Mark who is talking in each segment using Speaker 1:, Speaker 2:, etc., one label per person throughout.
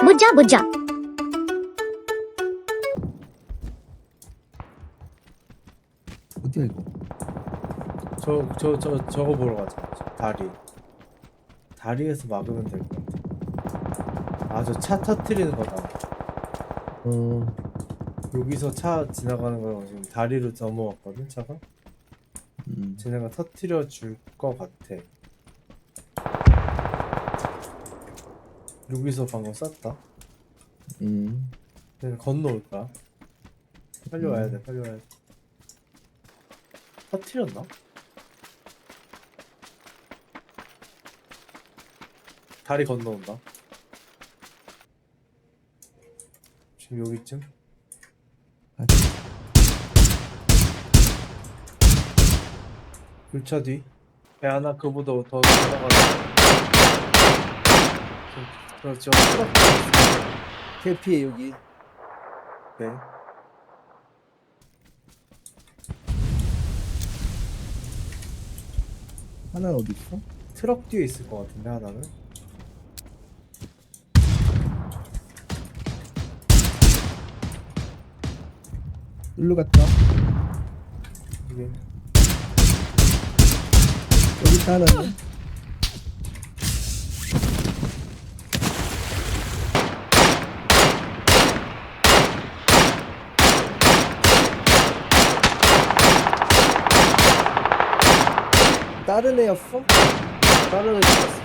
Speaker 1: 부자 부자
Speaker 2: 어디야 이거?
Speaker 3: 저, 저, 저, 저거 보러 가자. 저 다리. 다리에서 막으면 될 것 같아. 아, 저 차 터트리는 거다.
Speaker 2: 어,
Speaker 3: 여기서 차 지나가는 거랑 지금 다리로 넘어왔거든, 차가?
Speaker 2: 음.
Speaker 3: 쟤네가 터트려 줄 것 같아. 여기서 방금 쐈다.
Speaker 2: 음.
Speaker 3: 쟤네 건너올 거야. 빨리 와야 돼, 빨리 와야 돼. 터트렸나? 다리 건너온다. 지금 여기쯤?
Speaker 2: 아,
Speaker 3: 불차 뒤. 배 하나 그보다 더 지나가자. 그렇죠.
Speaker 2: 캐피에 여기.
Speaker 3: 네.
Speaker 2: 하나는 어디 있어?
Speaker 3: 트럭 뒤에 있을 것 같은데 하나는.
Speaker 2: 일로 갔다.
Speaker 3: 이게
Speaker 2: 여기 있다 하나는. 다른 애였어?
Speaker 3: 다른 애 있었어.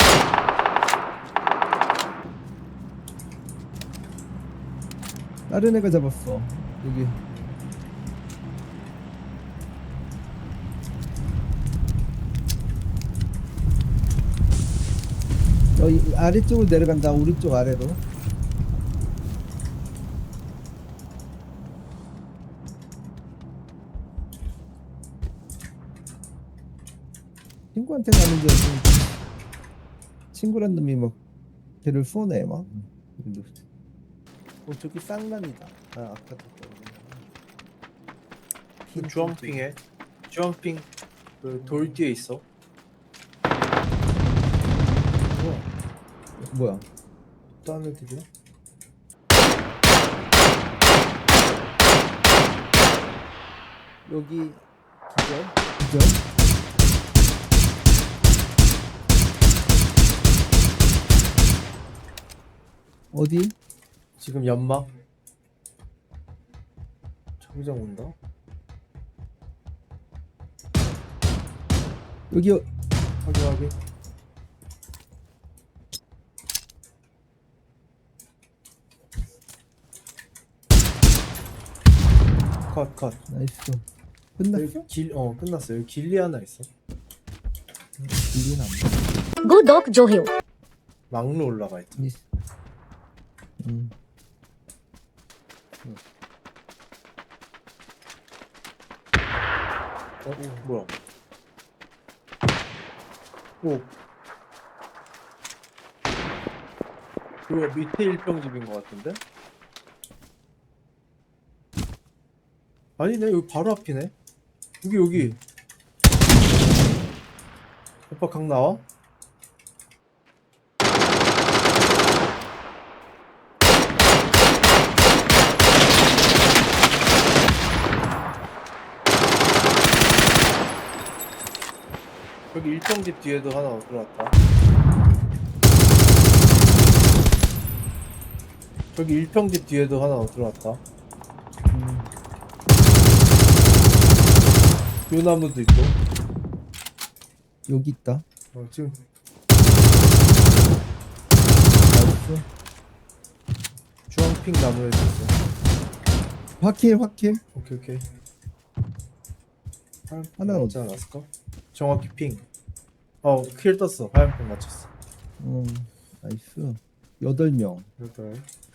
Speaker 2: 다른 애가 잡았어. 여기. 저 이- 아래쪽으로 내려간다. 오른쪽 아래로. 친구한테 가는 줄 알고 친구란 놈이 막 걔를 쏘네 막. 어 저기 쌍란이다. 아 아까
Speaker 3: 그 주황핑에 주황핑 그 돌 뒤에 있어.
Speaker 2: 뭐야?
Speaker 3: 다른 애들이야?
Speaker 2: 여기 기절? 기절? 어디?
Speaker 3: 지금 연막. 자기장 온다.
Speaker 2: 여기 어-
Speaker 3: 확인 확인. 컷 컷.
Speaker 2: 나이스. 끝났어?
Speaker 3: 여기 길, 어 끝났어. 여기 길리 하나 있어.
Speaker 2: 안 돼.
Speaker 1: 구독 좋아요
Speaker 3: 막로 올라가 있다.
Speaker 2: 이- 음.
Speaker 3: 어 뭐야? 오. 그거 밑에 일평집인 것 같은데? 아니네 여기 바로 앞이네. 여기 여기. 오빠 강 나와? 여기 일평집 뒤에도 하나 들어왔다. 저기 일평집 뒤에도 하나 들어왔다.
Speaker 2: 음.
Speaker 3: 요 나무도 있고.
Speaker 2: 여기 있다.
Speaker 3: 어, 지금
Speaker 2: 나이스.
Speaker 3: 주황핑 나무에 있어.
Speaker 2: 확킬 확킬.
Speaker 3: 오케이 오케이.
Speaker 2: 하나는
Speaker 3: 맞지 않았을까? 정확히 핑. 어, 킬 떴어. 하얀핑 맞췄어.
Speaker 2: 음. 나이스. 여덟 명.
Speaker 3: 여덟.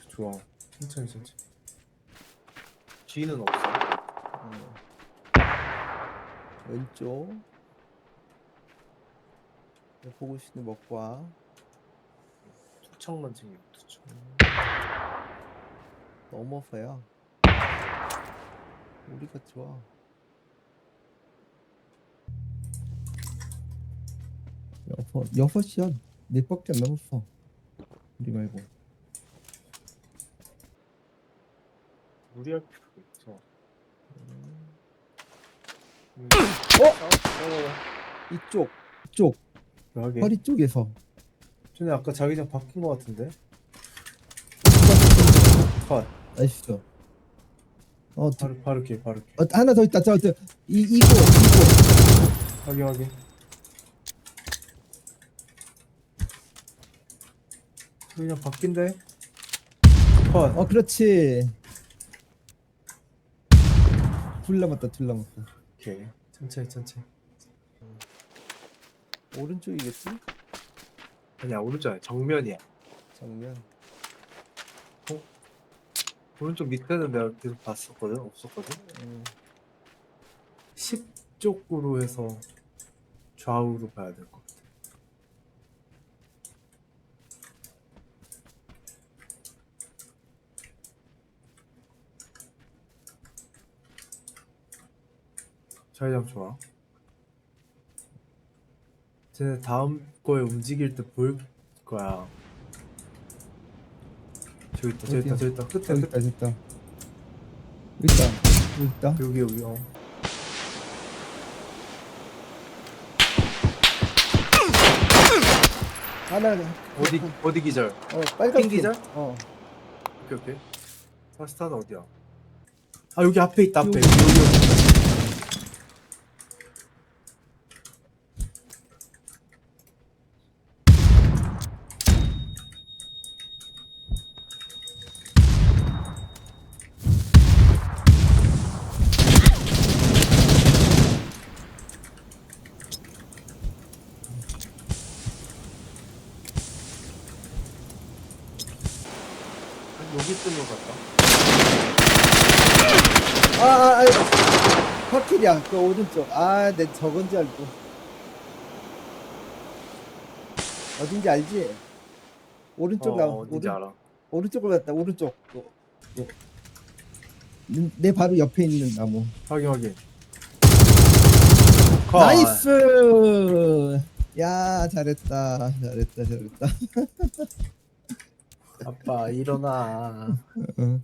Speaker 3: 좋아. 천천히 천천히. G는 없어.
Speaker 2: 어. 왼쪽. 네, 보고 싶은 먹고 와.
Speaker 3: 투척만 챙기고 투척.
Speaker 2: 넘어서야. 우리가 좋아. 여섯 여섯이야. 네 밖에 안 남았어. 우리 말고.
Speaker 1: 무리할 필요가 있어. 음.
Speaker 2: 어?
Speaker 1: 어,
Speaker 2: 이쪽 이쪽
Speaker 3: 여기.
Speaker 2: 허리 쪽에서
Speaker 3: 전에 아까 자기장 바뀐 것 같은데? 컷.
Speaker 2: 나이스 어, 두-
Speaker 3: 바로 바로 길 바로 길.
Speaker 2: 어 하나 더 있다 저 저 이 이거 이거
Speaker 3: 확인 확인. 그냥 바뀐데? 컷.
Speaker 2: 어 그렇지 둘 남았다 둘 남았다
Speaker 3: 오케이. 천천히 천천히.
Speaker 2: 오른쪽이겠지
Speaker 1: 아니야 오른쪽 정면이야.
Speaker 2: 정면
Speaker 1: 오른쪽 밑에는 내가 계속 봤었거든 없었거든.
Speaker 2: 음.
Speaker 3: 10 쪽으로 해서 좌우로 봐야 될 것 같아. 자기장 좋아. 쟤네 다음 거에 움직일 때 보일 거야. 저기 있다, 저기 있다? 저기 있다. 끝에,
Speaker 2: 여기
Speaker 3: 끝에.
Speaker 2: 있다 여기 있다 여기 있다 여기 있다
Speaker 3: 여기, 여기, 어.
Speaker 2: 하나
Speaker 1: 어디 어디 기절?
Speaker 2: 어 빨간
Speaker 1: 핑 기절?
Speaker 2: 어
Speaker 1: 오케이 오케이. 파스타는 어디야?
Speaker 3: 아, 여기 앞에 있다, 앞에. 여기, 여기.
Speaker 1: 한 여기 있는 것 같다.
Speaker 2: 아 아 아, 확킬이야 그 오른쪽 아 내 저건지 알고 어딘지 알지 오른쪽
Speaker 1: 어,
Speaker 2: 나
Speaker 1: 어딘지 알아.
Speaker 2: 오른쪽으로 갔다 오른쪽 어, 어. 내- 내 바로 옆에 있는 나무
Speaker 3: 확인, 확인. 컷.
Speaker 2: 나이스 야 잘했다 잘했다 잘했다
Speaker 3: 아빠, 일어나.
Speaker 2: 응.